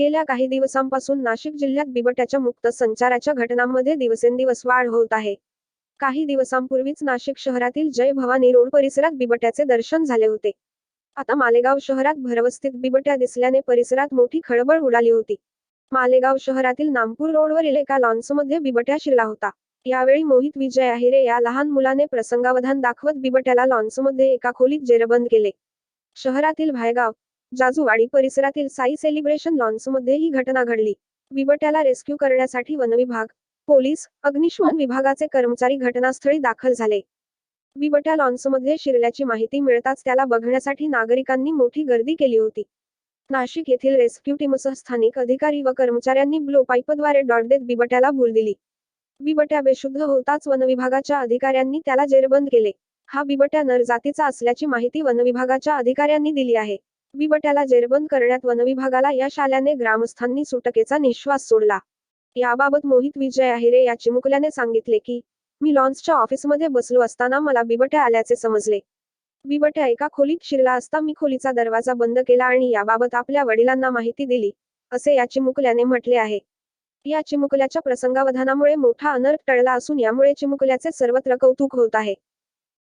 गेल्या काही दिवसांपासून नाशिक जिल्ह्यात बिबट्याच्या मुक्त संचाराच्या घटनांमध्ये दिवसेंदिवस वाढ होत आहे. काही दिवसांपूर्वीच नाशिक शहरातील जय भवानी रोड परिसरात बिबट्याचे दर्शन झाले होते. आता मालेगाव शहरात भरवस्थित बिबट्या दिसल्याने परिसरात मोठी खळबळ उडाली होती. मालेगाव शहरातील नामपूर रोडवरील एका लॉन्समध्ये बिबट्या शिरला होता. यावेळी मोहित विजय आहिरे या लहान मुलाने प्रसंगावधान दाखवत बिबट्याला लॉन्समध्ये एका खोलीत जेरबंद केले. शहरातील भायगाव जाजूवाडी परिसरातील साई सेलिब्रेशन लॉन्समध्ये ही घटना घडली. बिबट्याला रेस्क्यू करण्यासाठी वनविभाग पोलीस अग्निशमन विभागाचे कर्मचारी घटनास्थळी दाखल झाले. बिबट्या लॉन्समध्ये शिरल्याची माहिती मिळताच त्याला बघण्यासाठी नागरिकांनी मोठी गर्दी केली होती. नाशिक येथील रेस्क्यू टीमसह स्थानिक अधिकारी व कर्मचाऱ्यांनी ब्लो पाईपद्वारे डॉट देत बिबट्याला भूल दिली. बिबट्या बेशुद्ध होताच वनविभागाच्या अधिकाऱ्यांनी त्याला जेरबंद केले. हा बिबट्या नर जातीचा असल्याची माहिती वनविभागाच्या अधिकाऱ्यांनी दिली आहे. बिबट्याला जेरबंद करण्यात वनविभागाला या शाल्याने ग्रामस्थांनी सुटकेचा निश्वास सोडला. याबाबत मोहित विजय आहिरे या चिमुकल्याने सांगितले की मी लॉन्सच्या ऑफिसमध्ये बसलो असताना मला बिबट्या आल्याचे समजले. बिबट्या एका खोलीत शिरला असता मी खोलीचा दरवाजा बंद केला आणि याबाबत आपल्या वडिलांना माहिती दिली असे या चिमुकल्याने म्हटले आहे. या चिमुकल्याच्या प्रसंगावधानामुळे मोठा अनर्थ टळला असून यामुळे चिमुकल्याचे सर्वत्र कौतुक होत आहे.